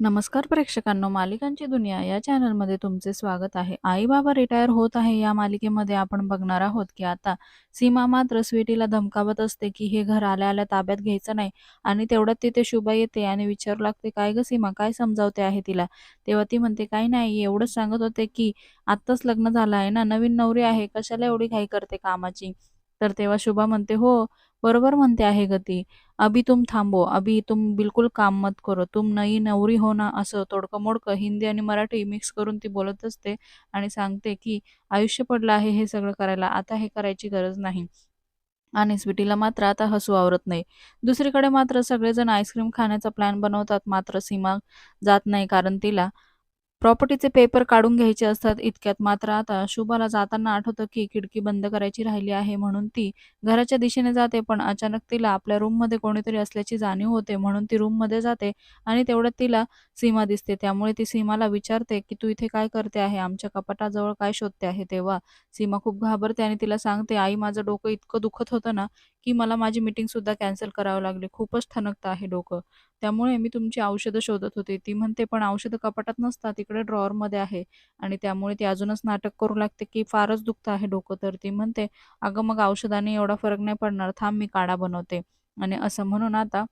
नमस्कार प्रेक्षकांनो, मालिकांची दुनिया या चॅनलमध्ये तुमचे स्वागत आहे. आई-बाबा रिटायर होत आहे या मालिकेमध्ये आपण बघणार आहोत, की आता सीमा मात्र स्वीटीला धमकावत असते, की हे घर आल्या-आल्या ताब्यात घ्यायचं नाही आणि तेवढ्यात तिथे शुभा येते आणि विचारू लागते, "काय ग सीमा, काय समजावते आहे तिला?" तेव्हा ती म्हणते, "काही नाही, एवढंच सांगत होते, की आत्ताच लग्न झालं आहे ना, नवीन नवरी आहे, कशाला एवढी घाई करते कामाची?" तर तेव्हा शुभा म्हणते, "हो, बरोबर म्हणते आहे गती ती. अभी तुम थांबो, अभी तुम बिलकुल काम मत करो, तुम नई नवरी हो ना, असं तोडकं-मोडकं हिंदी आणि मराठी मिक्स करून ती बोलत असते आणि सांगते, की आयुष्य पडलं आहे हे सगळं करायला, आता हे करायची गरज नाही. आणि स्वीटीला मात्र आता हसू आवरत नाही. दुसरीकडे मात्र सगळेजण आईस्क्रीम खाण्याचा प्लॅन बनवतात, मात्र सीमा जात नाही कारण तिला प्रॉपर्टीचे पेपर काढून घ्यायचे असतात इतक्यात. मात्र आता शुभाला जाताना आठवतं की खिडकी बंद करायची राहिली आहे म्हणून ती घराच्या दिशेने जाते पण अचानक तिला आपल्या रूममध्ये कोणीतरी असल्याची जाणीव होते म्हणून ती रूममध्ये जाते आणि तेवढ्यात तिला सीमा दिसते. त्यामुळे ती सीमाला विचारते की तू इथे काय करते आहे? आमच्या कपाटाजवळ काय शोधते आहे? तेव्हा सीमा खूप घाबरते आणि तिला सांगते आई माझं डोकं इतकं दुखत होतं ना की मला माझी मीटिंग सुद्धा कॅन्सल करावं लागली खूपच ठणकतं आहे डोकं त्यामुळे मी तुमची औषधं शोधत होते. ती म्हणते, "पण औषधं कपाटात नसतात, तिकडे ड्रॉअरमध्ये आहे." आणि त्यामुळे ती अजूनच नाटक करू लागते, की फारच दुखतं आहे डोकं. तर ती म्हणते, "अगं, मग औषधाने एवढा फरक नाही पडणार. थांब, मी काढा बनवते." आणि असं म्हणून आता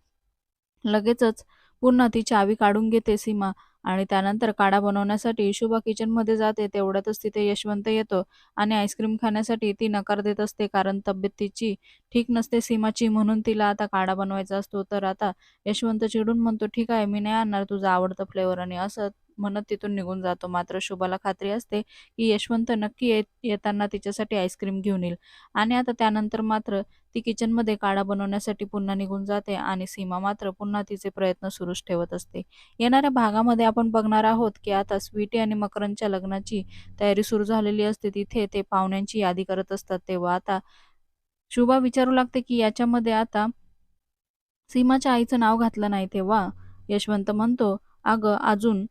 लगेचच पुन्हा ती चावी काढून घेते सीमा आणि त्यानंतर काढा बनवण्यासाठी शुभा किचनमध्ये जाते. तेवढ्यातच तिथे यशवंत येतो आणि आईस्क्रीम खाण्यासाठी ती नकार देत असते कारण तब्येत तिची ठीक नसते सीमाची म्हणून तिला आता काढा बनवायचा असतो. तर आता यशवंत चिडून म्हणतो, "ठीक आहे, मी नाही आणणार तुझा आवडता फ्लेवर" आणि असं म्हणत तिथून निघून जातो. मात्र शुभाला खात्री असते, की यशवंत नक्की येत येताना तिच्यासाठी आईस्क्रीम घेऊन येईल आणि आता त्यानंतर मात्र ती किचनमध्ये काढा बनवण्यासाठी पुन्हा निघून जाते आणि सीमा मात्र पुन्हा तिचे प्रयत्न सुरूच ठेवत असते. येणाऱ्या भागामध्ये आपण बघणार आहोत, की आता स्वीटी आणि मकरंदच्या लग्नाची तयारी सुरू झालेली असते. तिथे ते पाहुण्यांची यादी करत असतात. तेव्हा आता शुभा विचारू लागते, की याच्यामध्ये आता सीमाच्या आईचं नाव घातलं नाही. तेव्हा यशवंत म्हणतो, "अगं, अजून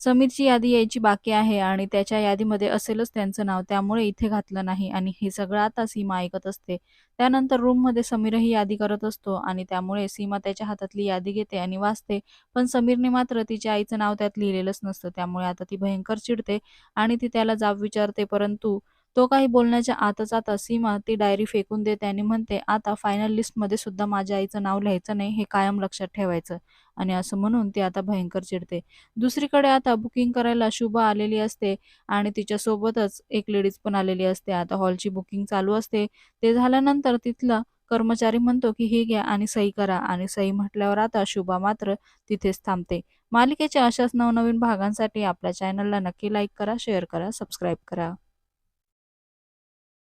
समीरची यादी यायची बाकी आहे आणि त्याच्या यादीमध्ये असेलच त्यांचं नाव, त्यामुळे इथे घातलं नाही." आणि हे सगळं आता सीमा ऐकत असते. त्यानंतर रूममध्ये समीरही यादी करत असतो आणि त्यामुळे सीमा त्याच्या हातातली यादी घेते आणि वाचते. पण समीरने मात्र तिच्या आईचं नाव त्यात लिहिलेलंच नसतं. त्यामुळे आता ती भयंकर चिडते आणि ती त्याला जाब विचारते. परंतु तो काही बोलण्याच्या आतच आता सीमा ती डायरी फेकून देते आणि म्हणते, "आता फायनल लिस्टमध्ये सुद्धा माझ्या आईचं नाव लिहायचं नाही, हे कायम लक्षात ठेवायचं." आणि असं म्हणून ती आता भयंकर चिडते. दुसरीकडे आता बुकिंग करायला शुभा आलेली असते आणि तिच्यासोबतच एक लेडीज पण आलेली असते. आता हॉलची बुकिंग चालू असते. ते झाल्यानंतर तिथला कर्मचारी म्हणतो, की "हे घ्या आणि सही करा." आणि सही म्हटल्यावर आता शुभा मात्र तिथेच थांबते. मालिकेच्या अशाच नवनवीन भागांसाठी आपल्या चॅनलला नक्की लाईक करा, शेअर करा, सबस्क्राईब करा.